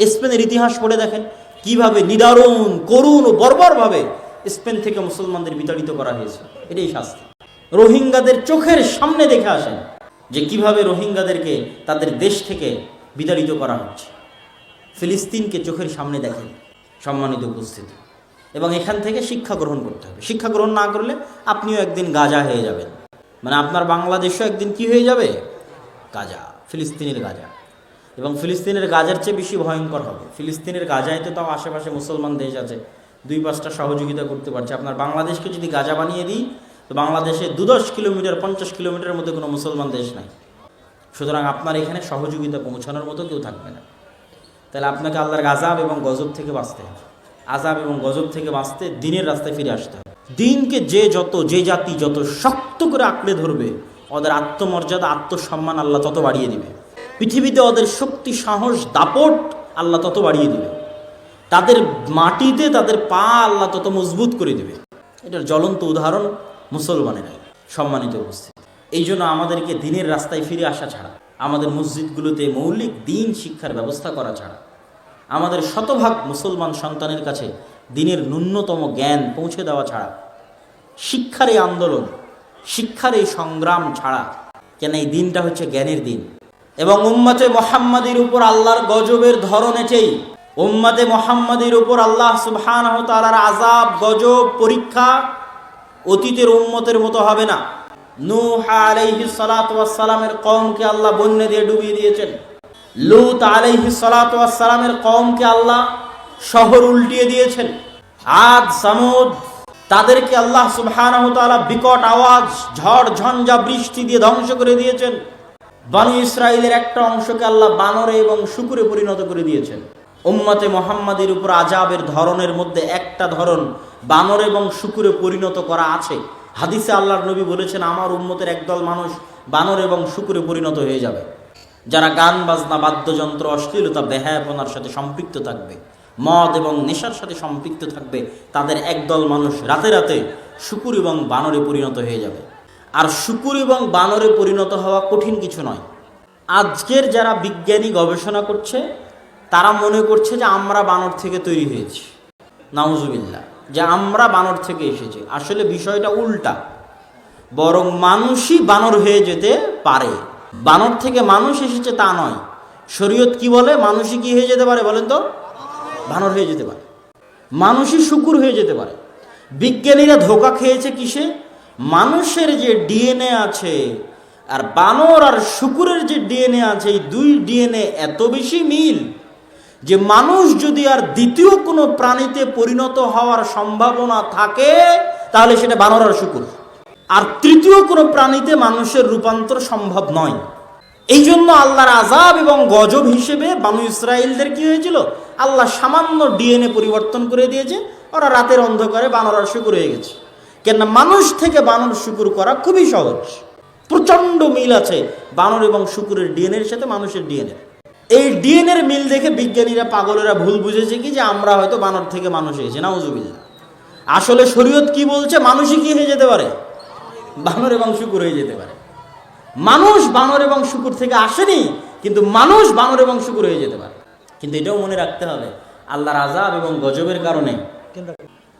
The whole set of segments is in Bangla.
স্পেনের ইতিহাস পড়ে দেখেন, কীভাবে নিদারুণ, করুণ ও বর্বরভাবে স্পেন থেকে মুসলমানদের বিতাড়িত করা হয়েছে। এটাই শাস্তি। রোহিঙ্গাদের চোখের সামনে দেখে আসেন যে কীভাবে রোহিঙ্গাদেরকে তাদের দেশ থেকে বিতাড়িত করা হচ্ছে। ফিলিস্তিনকে চোখের সামনে দেখেন, সম্মানিত উপস্থিতি। এবং এখান থেকে শিক্ষা গ্রহণ করতে হবে। শিক্ষা গ্রহণ না করলে আপনিও একদিন গাজা হয়ে যাবেন। মানে আপনার বাংলাদেশও একদিন কি হয়ে যাবে? গাজা, ফিলিস্তিনের গাজা। এবং ফিলিস্তিনের গাজার চেয়ে বেশি ভয়ঙ্কর হবে। ফিলিস্তিনের গাজায় তো তাও আশেপাশে মুসলমান দেশ আছে। দুই পাঁচটা সহযোগিতা করতে পারছে। আপনার বাংলাদেশকে যদি গাজা বানিয়ে দিই, তো বাংলাদেশে দু দশ কিলোমিটার, পঞ্চাশ কিলোমিটারের মধ্যে কোনো মুসলমান দেশ নাই। সুতরাং আপনার এখানে সহযোগিতা পৌঁছানোর মতো কেউ থাকবে না। তাহলে আপনাকে আল্লাহর আজাব এবং গজব থেকে বাঁচতে হবে। আজাব এবং গজব থেকে বাঁচতে দিনের রাস্তায় ফিরে আসতে হবে। দিনকে যে যত, যে জাতি যত শক্ত করে আঁকড়ে ধরবে, ওদের আত্মমর্যাদা, আত্মসম্মান আল্লাহ তত বাড়িয়ে দিবে। পৃথিবীতে ওদের শক্তি, সাহস, দাপট আল্লাহ তত বাড়িয়ে দিবে। তাদের মাটিতে তাদের পা আল্লাহ তত মজবুত করে দেবে। এটার জ্বলন্ত উদাহরণ মুসলমানেরা। সম্মানিত উপস্থিত। এই জন্য আমাদেরকে দিনের রাস্তায় ফিরে আসা ছাড়া, আমাদের মসজিদগুলোতে মৌলিক দিন শিক্ষার ব্যবস্থা করা ছাড়া, আমাদের শতভাগ মুসলমান সন্তানের কাছে দিনের ন্যূনতম জ্ঞান পৌঁছে দেওয়া ছাড়া, শিক্ষার এই আন্দোলন, শিক্ষার এই সংগ্রাম ছাড়া কেন এই দিনটা হচ্ছে জ্ঞানের দিন? এবং উম্মাতে মোহাম্মদের উপর আল্লাহর গজবের ধরন এটাই। উম্মাতে মোহাম্মদের উপর আল্লাহ সুবহান তালার আজাব গজব, পরীক্ষা অতীতের উম্মতের মতো হবে না। নূহ আলাইহি সালামের কওমকে আল্লাহ বন্যা দিয়ে ডুবিয়ে দিয়েছেন। লুত আলাইহি সালামের কওমকে আল্লাহ শহর উল্টিয়ে দিয়েছেন। আদ, সামুদ, তাদেরকে আল্লাহ সুবহানাহু তাআলা বিকট আওয়াজ, ঝড়, ঝঞ্ঝা, বৃষ্টি দিয়ে ধ্বংস করে দিয়েছেন। বানু ইসরায়েলের একটা অংশকে আল্লাহ বানরে এবং শুকুরে পরিণত করে দিয়েছেন। উম্মতে মোহাম্মদের উপর আজাবের ধরনের মধ্যে একটা ধরন বানর এবং শুকুরে পরিণত করা আছে। হাদিসে আল্লাহর নবী বলেছেন, আমার উম্মতের একদল মানুষ বানর এবং শুকুরে পরিণত হয়ে যাবে। যারা গান, বাজনা, বাদ্যযন্ত্র, অশ্লীলতা, বেহায়াপনার সাথে সম্পৃক্ত থাকবে, মদ এবং নেশার সাথে সম্পৃক্ত থাকবে, তাদের একদল মানুষ রাতে রাতে শুকুর এবং বানরে পরিণত হয়ে যাবে। আর শুকুর এবং বানরে পরিণত হওয়া কঠিন কিছু নয়। আজকের যারা বিজ্ঞানী গবেষণা করছে, তারা মনে করছে যে আমরা বানর থেকে তৈরি হয়েছি। নাউজুবিল্লা যে আমরা বানর থেকে এসেছি। আসলে বিষয়টা উল্টা। বরং মানুষই বানর হয়ে যেতে পারে। বানর থেকে মানুষ এসেছে তা নয়। শরীয়ত কি বলে? মানুষই কি হয়ে যেতে পারে বলেন তো? বানর হয়ে যেতে পারে। মানুষই শুকুর হয়ে যেতে পারে। বিজ্ঞানীরা ধোকা খেয়েছে কিসে? মানুষের যে ডিএনএ আছে, আর বানর আর শুকুরের যে ডিএনএ আছে, এই দুই ডিএনএ এত বেশি মিল যে মানুষ যদি আর দ্বিতীয় কোনো প্রাণীতে পরিণত হওয়ার সম্ভাবনা থাকে, তাহলে সেটা বানর আর শুকুর। আর তৃতীয় কোনো প্রাণীতে মানুষের রূপান্তর সম্ভব নয়। এই জন্য আল্লাহর আজাব এবং গজব হিসেবে বানু ইসরায়েলদের কি হয়েছিল? আল্লাহ সামান্য ডিএনএ পরিবর্তন করে দিয়েছে, ওরা রাতের অন্ধকারে বানর আর শুকুর হয়ে গেছে। কেন মানুষ থেকে বানর শুকুর করা খুবই সহজ। প্রচণ্ড মিল আছে বানর এবং শুকুরের ডিএনএর সাথে মানুষের ডিএনএ। এই ডিএনএর মিল দেখে বিজ্ঞানীরা পাগলেরা ভুল বুঝেছে কি যে আমরা হয়তো বানর থেকে মানুষ হয়েছি নাউজুবিল্লা আসলে শরীয়ত কি বলছে? মানুষই কি হয়ে যেতে পারে? বানর এবং শুকুর হয়ে যেতে পারে। মানুষ বানর এবং শুকুর থেকে আসেনি, কিন্তু মানুষ বানর এবং শুকুর হয়ে যেতে পারে। কিন্তু এটাও মনে রাখতে হবে, আল্লাহর আজাব এবং গজবের কারণে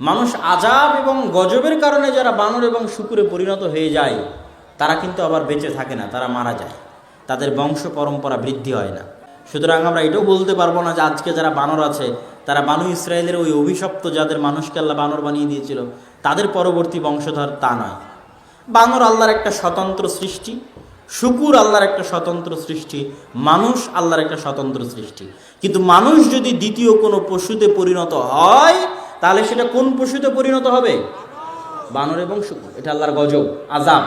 মানুষ আজাব এবং গজবের কারণে যারা বানর এবং শুকুরে পরিণত হয়ে যায়, তারা কিন্তু আবার বেঁচে থাকে না, তারা মারা যায়। তাদের বংশ পরম্পরা বৃদ্ধি হয় না। সুতরাং আমরা এটাও বলতে পারব না যে আজকে যারা বানর আছে, তারা বানু ইসরায়েলের ওই অভিশপ্ত যাদের মানুষকে আল্লাহ বানর বানিয়ে দিয়েছিল, তাদের পরবর্তী বংশধর তা নয়। বানর আল্লাহর একটা স্বতন্ত্র সৃষ্টি, শুকুর আল্লাহর একটা স্বতন্ত্র সৃষ্টি, মানুষ আল্লাহর একটা স্বতন্ত্র সৃষ্টি। কিন্তু মানুষ যদি দ্বিতীয় কোনো পশুতে পরিণত হয় তাহলে সেটা কোন পশুতে পরিণত হবে? বানর এবং শুকুর। এটা আল্লাহর গজব আজাব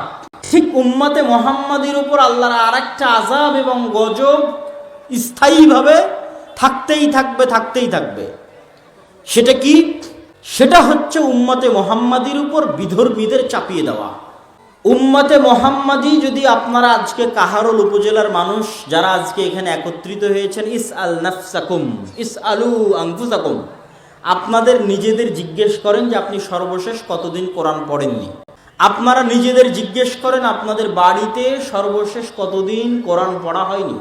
ঠিক উম্মাতে মোহাম্মদের উপর আল্লাহর আর একটা আজাব এবং গজব স্থায়ীভাবে থাকতেই থাকবে থাকতেই থাকবে। সেটা কি? সেটা হচ্ছে উম্মাতে মোহাম্মদের উপর বিধর্মীদের চাপিয়ে দেওয়া। উম্মাতে মোহাম্মদী যদি আপনারা আজকে কাহারল উপজেলার মানুষ, যারা আজকে এখানে একত্রিত হয়েছেন ইস আল নাফসাকুম ইস আলু আংফুসাকুম আপনাদের নিজেদের জিজ্ঞেস করেন যে আপনি সর্বশেষ কতদিন কোরআন পড়েননি। আপনারা নিজেদের জিজ্ঞেস করেন, আপনাদের বাড়িতে সর্বশেষ কতদিন কোরআন পড়া হয়নি।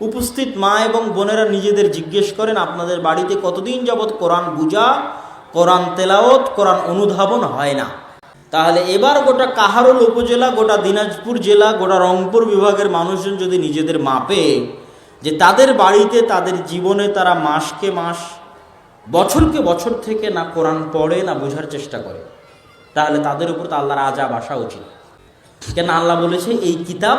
উপস্থিত মা এবং বোনেরা নিজেদের জিজ্ঞেস করেন, আপনাদের বাড়িতে কতদিন যাবৎ কোরআন বুঝা কোরআন তেলাওত কোরআন অনুধাবন হয় না? তাহলে এবার গোটা কাহারোল উপজেলা, গোটা দিনাজপুর জেলা, গোটা রংপুর বিভাগের মানুষজন যদি নিজেদের মাপে যে তাদের বাড়িতে, তাদের জীবনে তারা মাসকে মাস বছরকে বছর থেকে না কোরআন পড়ে, না বোঝার চেষ্টা করে। তাহলে তাদের উপর তো আল্লাহর আজাব আসা উচিত। কেন আল্লাহ বলেছে, এই কিতাব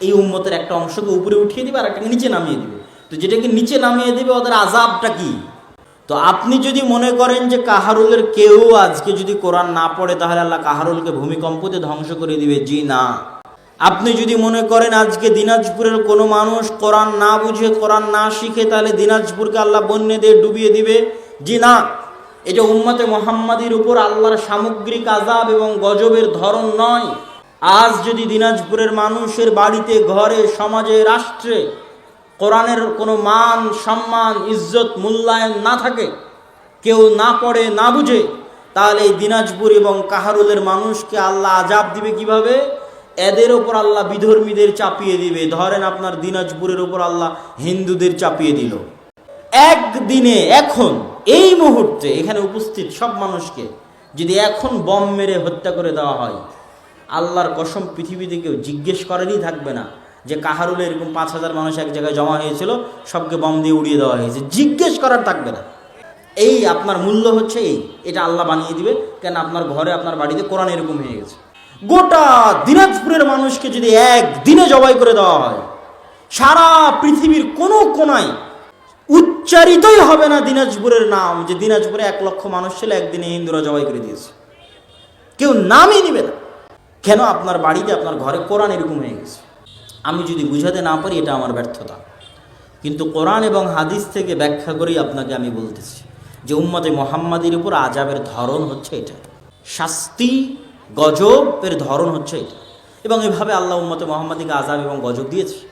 এই উম্মতের একটা অংশকে উপরে উঠিয়ে দিবে আর একটাকে নিচে নামিয়ে দিবে। তো যেটাকে নিচে নামিয়ে দিবে, ওদের আজাবটা কি? তো আপনি যদি মনে করেন যে কাহারুলের কেউ আজকে যদি কোরআন না পড়ে, তাহলে আল্লাহ কাহারুলকে ভূমিকম্পতে ধ্বংস করে দিবে। জি না। আপনি যদি মনে করেন আজকে দিনাজপুরের কোনো মানুষ কোরআন না বুঝে, কোরআন না শিখে, তাহলে দিনাজপুরকে আল্লাহ বন্যে দিয়ে ডুবিয়ে দিবে? জি না। এটা উম্মতে মোহাম্মদীর উপর আল্লাহর সামগ্রিক আজাব এবং গজবের ধরন নয়। আজ যদি দিনাজপুরের মানুষের বাড়িতে, ঘরে, সমাজে, রাষ্ট্রে কোরআনের কোনো মান, সম্মান, ইজ্জত, মূল্যায়ন না থাকে, কেউ না পড়ে, না বুঝে, তাহলে এই দিনাজপুর এবং কাহারুলের মানুষকে আল্লাহ আজাব দিবে কীভাবে? এদের ওপর আল্লাহ বিধর্মীদের চাপিয়ে দিবে। ধরেন আপনার দিনাজপুরের ওপর আল্লাহ হিন্দুদের চাপিয়ে দিল। একদিনে, এখন, এই মুহূর্তে এখানে উপস্থিত সব মানুষকে যদি এখন বম মেরে হত্যা করে দেওয়া হয়, আল্লাহর কসম পৃথিবীতে কেউ জিজ্ঞেস করেনই থাকবে না যে কাহারুলে এরকম পাঁচ হাজার মানুষ এক জায়গায় জমা হয়েছিল, সবকে বম দিয়ে উড়িয়ে দেওয়া হয়েছে। জিজ্ঞেস করার থাকবে না। এই আপনার মূল্য হচ্ছে এই। এটা আল্লাহ বানিয়ে দিবে, কেন আপনার ঘরে, আপনার বাড়িতে কোরআন এরকম হয়ে গেছে। গোটা দিনাজপুরের মানুষকে যদি একদিনে জবাই করে দেওয়া হয়, সারা পৃথিবীর কোনো কোনায় উচ্চারিতই হবে না দিনাজপুরের নাম যে দিনাজপুরে এক লক্ষ মানুষ ছিল, একদিনে হিন্দুরা জবাই করে দিয়েছে। কেউ নামই নিবে না। কেন? আপনার বাড়িতে, আপনার ঘরে কোরআন এরকম হয়ে গেছে। আমি যদি বুঝাতে না পারি, এটা আমার ব্যর্থতা। কিন্তু কোরআন এবং হাদিস থেকে ব্যাখ্যা করেই আপনাকে আমি বলতেছি যে উম্মতে মোহাম্মদের উপর আজাবের ধরন হচ্ছে এটা। শাস্তি গজবের ধরন হচ্ছে এটা। এবং এভাবে আল্লাহ উম্মতে মোহাম্মদীকে আজাব এবং গজব দিয়েছে।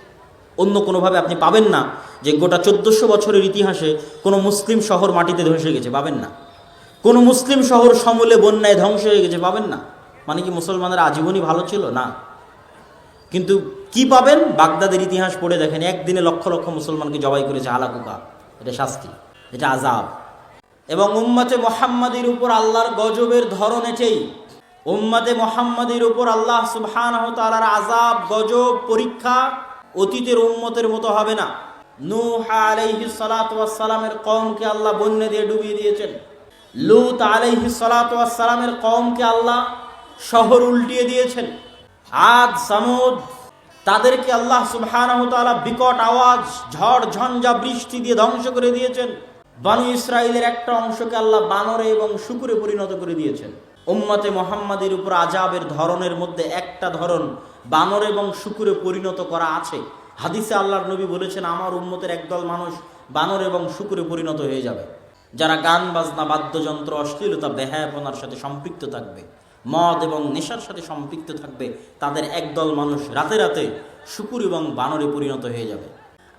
অন্য কোনোভাবে আপনি পাবেন না যে গোটা চোদ্দোশো বছরের ইতিহাসে কোনো মুসলিম শহর মাটিতে ধসে গেছে, পাবেন না। কোনো মুসলিম শহর সমূলে বন্যায় ধ্বংস হয়ে গেছে, পাবেন না। মানে কি মুসলমানদের আজীবনই ভালো ছিল? না। কিন্তু কি পাবেন? বাগদাদের ইতিহাস পড়ে দেখেন, একদিনে লক্ষ লক্ষ মুসলমানকে জবাই করেছে আলাকুকা এটা শাস্তি, এটা আজাব এবং উম্মতে মোহাম্মদের উপর আল্লাহর গজবের ধরন এটাই। উম্মতে মোহাম্মদের উপর আল্লাহ সুবহান তালার আজাব গজব, পরীক্ষা অতীতের উম্মতের মতো হবে না। আলাইহি আল্লাহ বন্যে দিয়ে ডুবিয়ে দিয়েছেন। লুত আলাইহি আল্লাহ শহর উল্টিয়ে দিয়েছেন। সামুদ, তাদেরকে আল্লাহ সুবহানাহু বিকট আওয়াজ, ঝড়, ঝঞ্ঝা, বৃষ্টি দিয়ে ধ্বংস করে দিয়েছেন। বানু ইসরায়েলের একটা অংশকে আল্লাহ বানরে এবং শুকুরে পরিণত করে দিয়েছেন। উম্মতে মোহাম্মদের উপর আজাবের ধরনের মধ্যে একটা ধরন বানর এবং শুকুরে পরিণত করা আছে। হাদিসে আল্লাহর নবী বলেছেন, আমার উম্মতের একদল মানুষ বানর এবং শুকুরে পরিণত হয়ে যাবে। যারা গান, বাজনা, বাদ্যযন্ত্র, অশ্লীলতা, বেহায়াপনার সাথে সম্পৃক্ত থাকবে, মদ এবং নেশার সাথে সম্পৃক্ত থাকবে, তাদের একদল মানুষ রাতে রাতে শুকুর এবং বানরে পরিণত হয়ে যাবে।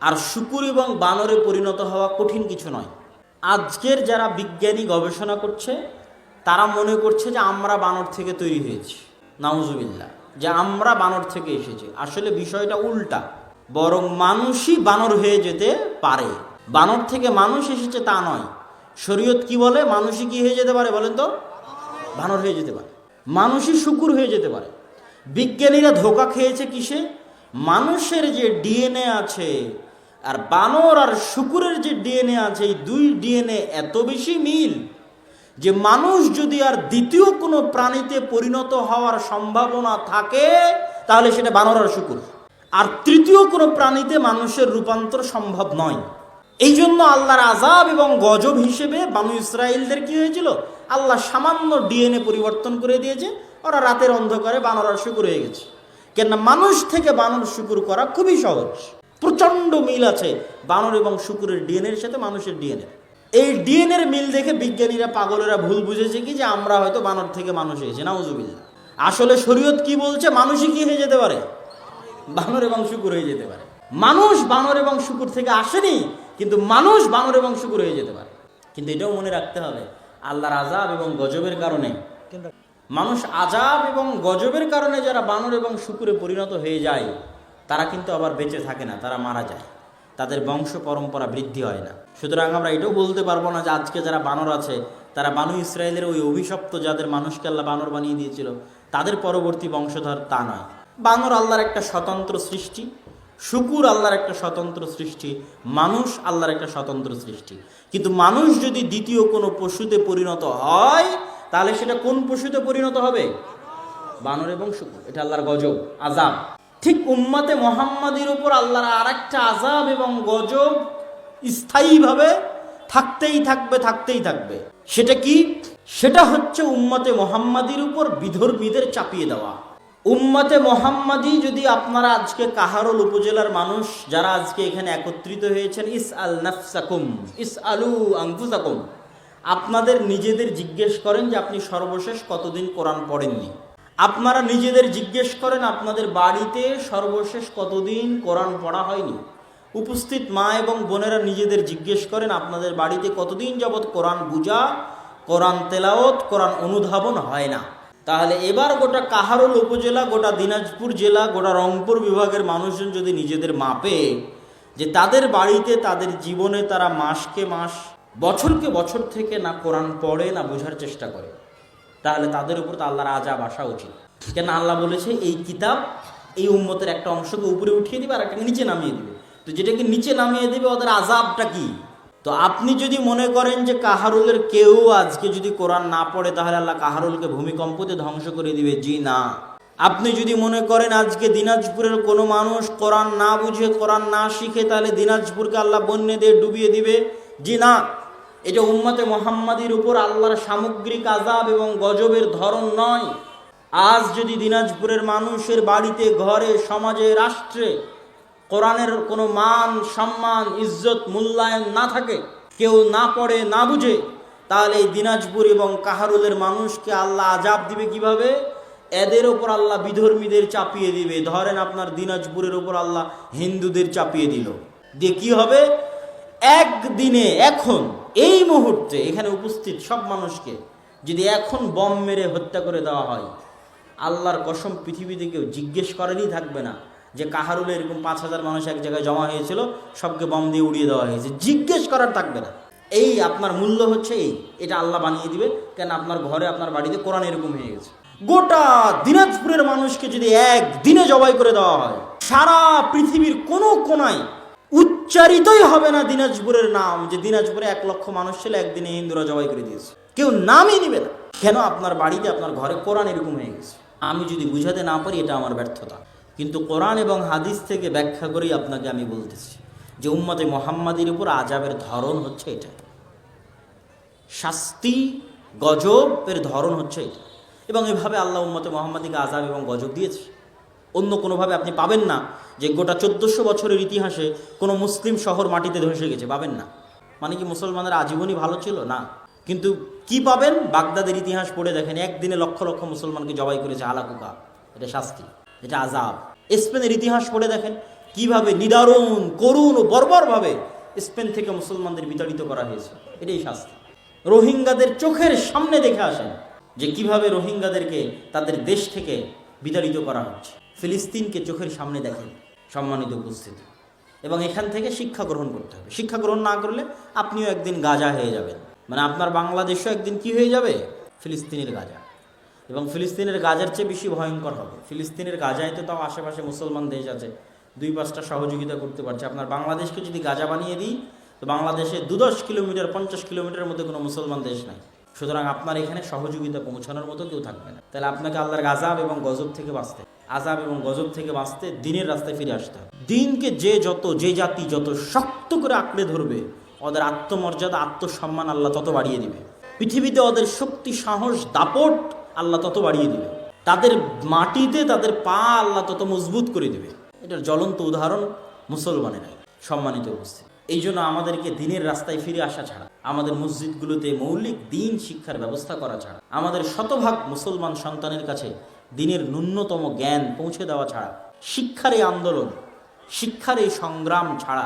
আর শুকুর এবং বানরে পরিণত হওয়া কঠিন কিছু নয়। আজকের যারা বিজ্ঞানী গবেষণা করছে তারা মনে করছে যে আমরা বানর থেকে তৈরি হয়েছি। নাউজুবিল্লা যে আমরা বানর থেকে এসেছি। আসলে বিষয়টা উল্টা। বরং মানুষই বানর হয়ে যেতে পারে। বানর থেকে মানুষ এসেছে তা নয়। শরীয়ত কি বলে? মানুষই কি হয়ে যেতে পারে বলেন তো? বানর হয়ে যেতে পারে। মানুষই শুকুর হয়ে যেতে পারে। বিজ্ঞানীরা ধোকা খেয়েছে কিসে? মানুষের যে ডিএনএ আছে, আর বানর আর শুকুরের যে ডিএনএ আছে, এই দুই ডিএনএ এত বেশি মিল যে মানুষ যদি আর দ্বিতীয় কোনো প্রাণীতে পরিণত হওয়ার সম্ভাবনা থাকে, তাহলে সেটা বানর আর শুকুর। আর তৃতীয় কোনো প্রাণীতে মানুষের রূপান্তর সম্ভব নয়। এই জন্য আল্লাহর আজাব এবং গজব হিসেবে বানু ইসরায়েলদের কি হয়েছিল? আল্লাহ সামান্য ডিএনএ পরিবর্তন করে দিয়েছে, ওরা রাতের অন্ধকারে বানর আর শুকুর হয়ে গেছে। কেননা মানুষ থেকে বানর শুকুর করা খুবই সহজ। প্রচণ্ড মিল আছে বানর এবং শুকুরের ডিএনএর সাথে মানুষের ডিএনএ। এই ডিএনএর মিল দেখে বিজ্ঞানীরা পাগলেরা ভুল বুঝেছে কি যে আমরা হয়তো বানর থেকে মানুষ হয়েছি নাউজুবিল্লা আসলে শরীয়ত কি বলছে? মানুষই কি হয়ে যেতে পারে? বানর এবং শুকুর হয়ে যেতে পারে। মানুষ বানর এবং শুকুর থেকে আসেনি, কিন্তু মানুষ বানর এবং শুকুর হয়ে যেতে পারে। কিন্তু এটাও মনে রাখতে হবে, আল্লাহর আজাব এবং গজবের কারণে। মানুষ আজাব এবং গজবের কারণে যারা বানর এবং শুকুরে পরিণত হয়ে যায়, তারা কিন্তু আবার বেঁচে থাকে না, তারা মারা যায়। তাদের বংশ পরম্পরা বৃদ্ধি হয় না। সুতরাং আমরা এটাও বলতে পারব না যে আজকে যারা বানর আছে, তারা বানু ইসরায়েলের ওই অভিশপ্ত যাদের মানুষকে আল্লাহ বানর বানিয়ে দিয়েছিল, তাদের পরবর্তী বংশধর তা নয়। বানর আল্লাহর একটা স্বতন্ত্র সৃষ্টি, শুকুর আল্লাহর একটা স্বতন্ত্র সৃষ্টি, মানুষ আল্লাহর একটা স্বতন্ত্র সৃষ্টি। কিন্তু মানুষ যদি দ্বিতীয় কোনো পশুতে পরিণত হয়, তাহলে সেটা কোন পশুতে পরিণত হবে? বানর এবং শুকুর, এটা আল্লাহর গজব আজাব ঠিক উম্মাতে মোহাম্মদের উপর আল্লাহর আর একটা আজাব এবং গজব স্থায়ীভাবে থাকতেই থাকবে থাকতেই থাকবে। সেটা কি? সেটা হচ্ছে উম্মতে মোহাম্মদীর উপর বিধর্মীদের চাপিয়ে দেওয়া। উম্মতে মোহাম্মদী যদি আপনারা আজকে কাহারল উপজেলার মানুষ, যারা আজকে এখানে একত্রিত হয়েছেন ইস আল নাফসাকুম ইস আলু আংফুসাকুম আপনাদের নিজেদের জিজ্ঞেস করেন যে আপনি সর্বশেষ কতদিন কোরআন পড়েননি? আপনারা নিজেদের জিজ্ঞেস করেন, আপনাদের বাড়িতে সর্বশেষ কতদিন কোরআন পড়া হয়নি? উপস্থিত মা এবং বোনেরা নিজেদের জিজ্ঞেস করেন, আপনাদের বাড়িতে কতদিন যাবৎ কোরআন বুঝা কোরআন তেলাওত কোরআন অনুধাবন হয় না? তাহলে এবার গোটা কাহারুল উপজেলা, গোটা দিনাজপুর জেলা, গোটা রংপুর বিভাগের মানুষজন যদি নিজেদের মাপে যে তাদের বাড়িতে, তাদের জীবনে তারা মাসকে মাস, বছরকে বছর থেকে না কোরআন পড়ে, না বোঝার চেষ্টা করে। তাহলে তাদের উপর তো আল্লাহর আজাব আসা উচিত। কেন আল্লাহ বলেছে, এই কিতাব এই উম্মতের একটা অংশকে উপরে উঠিয়ে দিবে আর একটাকে নিচে নামিয়ে দিবে। তো যেটাকে নিচে নামিয়ে দিবে, ওদের আজাবটা কি? তো আপনি যদি মনে করেন যে কাহারুলের কেউ আজকে যদি কোরআন না পড়ে, তাহলে আল্লাহ কাহারুলকে ভূমিকম্পতে ধ্বংস করে দিবে। জি না। আপনি যদি মনে করেন আজকে দিনাজপুরের কোনো মানুষ কোরআন না বুঝে, কোরআন না শিখে, তাহলে দিনাজপুরকে আল্লাহ বন্যে দিয়ে ডুবিয়ে দিবে। জি না। এটা উম্মতে মোহাম্মদীর উপর আল্লাহর সামগ্রিক আজাব এবং গজবের ধরন নয়। আজ যদি দিনাজপুরের মানুষের বাড়িতে, ঘরে, সমাজে, রাষ্ট্রে কোরআনের কোনো মান, সম্মান, ইজ্জত, মূল্যায়ন না থাকে, কেউ না পড়ে, না বুঝে, তাহলে এই দিনাজপুর এবং কাহারুলের মানুষকে আল্লাহ আজাব দিবে কীভাবে? এদের ওপর আল্লাহ বিধর্মীদের চাপিয়ে দিবে। ধরেন আপনার দিনাজপুরের ওপর আল্লাহ হিন্দুদের চাপিয়ে দিল। দিয়ে কি হবে? একদিনে, এখন এই মুহূর্তে এখানে উপস্থিত সব মানুষকে যদি এখন বম মেরে হত্যা করে দেওয়া হয়, আল্লাহর কসম পৃথিবীতে কেউ জিজ্ঞেস করেনই থাকবে না যে কাহারুলে এরকম পাঁচ হাজার মানুষ এক জায়গায় জমা হয়েছিল, সবকে বম দিয়ে উড়িয়ে দেওয়া হয়েছে। জিজ্ঞেস করার থাকবে না। এই আপনার মূল্য হচ্ছে এই, এটা আল্লাহ বানিয়ে দিবে, কেন আপনার ঘরে, আপনার বাড়িতে কোরআন এরকম হয়ে গেছে। গোটা দিনাজপুরের মানুষকে যদি এক দিনে জবাই করে দেওয়া হয়, সারা পৃথিবীর কোনো কোনায় উচ্চারিতই হবে না দিনাজপুরের নাম, যে দিনাজপুরে এক লক্ষ মানুষ ছিল, একদিনে হিন্দুরা জবাই করে দিয়েছে। কেউ নামই নিবে না। কেন আপনার বাড়িতে, আপনার ঘরে কোরআন এরকম হয়ে গেছে? আমি যদি বুঝাতে না পারি, এটা আমার ব্যর্থতা। কিন্তু কোরআন এবং হাদিস থেকে ব্যাখ্যা করেই আপনাকে আমি বলতেছি যে উম্মতে মোহাম্মদের উপর আজাবের ধরন হচ্ছে এটা। শাস্তি, গজবের ধরন হচ্ছে এটা। এবং এভাবে আল্লাহ উম্মতে মোহাম্মদীকে আজাব এবং গজব দিয়েছে। অন্য কোনোভাবে আপনি পাবেন না যে গোটা চোদ্দোশো বছরের ইতিহাসে কোনো মুসলিম শহর মাটিতে ধসে গেছে, পাবেন না। মানে কি মুসলমানের আজীবনই ভালো ছিল? না। কিন্তু কি পাবেন? বাগদাদের ইতিহাস পড়ে দেখেন, একদিনে লক্ষ লক্ষ মুসলমানকে জবাই করেছে আলাকুকা। এটা শাস্তি, এটা আজাব স্পেনের ইতিহাস পড়ে দেখেন, কীভাবে নিদারুণ, করুণ ও বর্বরভাবে স্পেন থেকে মুসলমানদের বিতাড়িত করা হয়েছে। এটাই শাস্তি। রোহিঙ্গাদের চোখের সামনে দেখে আসেন যে কীভাবে রোহিঙ্গাদেরকে তাদের দেশ থেকে বিতাড়িত করা হচ্ছে। ফিলিস্তিনকে চোখের সামনে দেখেন সম্মানিত উপস্থিতি। এবং এখান থেকে শিক্ষা গ্রহণ করতে হবে। শিক্ষা গ্রহণ না করলে আপনিও একদিন গাজা হয়ে যাবেন। মানে আপনার বাংলাদেশও একদিন কি হয়ে যাবে? ফিলিস্তিনের গাজা। এবং ফিলিস্তিনের গাজার চেয়ে বেশি ভয়ঙ্কর হবে। ফিলিস্তিনের গাজায় তো তাও আশেপাশে মুসলমান দেশ আছে। দুই পাঁচটা সহযোগিতা করতে পারছে। আপনার বাংলাদেশকে যদি গাজা বানিয়ে দিই, তো বাংলাদেশে দু দশ কিলোমিটার, পঞ্চাশ কিলোমিটারের মধ্যে কোনো মুসলমান দেশ নাই। সুতরাং আপনার এখানে সহযোগিতা পৌঁছানোর মতো কেউ থাকবে না। তাহলে আপনাকে আল্লাহর আজাব এবং গজব থেকে বাঁচতে আজাব এবং গজব থেকে বাঁচতে দিনের রাস্তায় ফিরে আসতে হবে। দিনকে যে যত, যে জাতি যত শক্ত করে আঁকড়ে ধরবে, ওদের আত্মমর্যাদা, আত্মসম্মান আল্লাহ তত বাড়িয়ে দিবে। পৃথিবীতে ওদের শক্তি, সাহস, দাপট আল্লাহ তত বাড়িয়ে দিবে। তাদের মাটিতে তাদের পা আল্লাহ তত মজবুত করে দিবে। এটার জ্বলন্ত উদাহরণ মুসলমানেরা সম্মানিত উপস্থিত। এই জন্য আমাদেরকে দিনের রাস্তায় ফিরে আসা ছাড়া, আমাদের মসজিদগুলোতে মৌলিক দিন শিক্ষার ব্যবস্থা করা ছাড়া, আমাদের শতভাগ মুসলমান সন্তানের কাছে দিনের ন্যূনতম জ্ঞান পৌঁছে দেওয়া ছাড়া, শিক্ষার এই আন্দোলন, শিক্ষার এই সংগ্রাম ছাড়া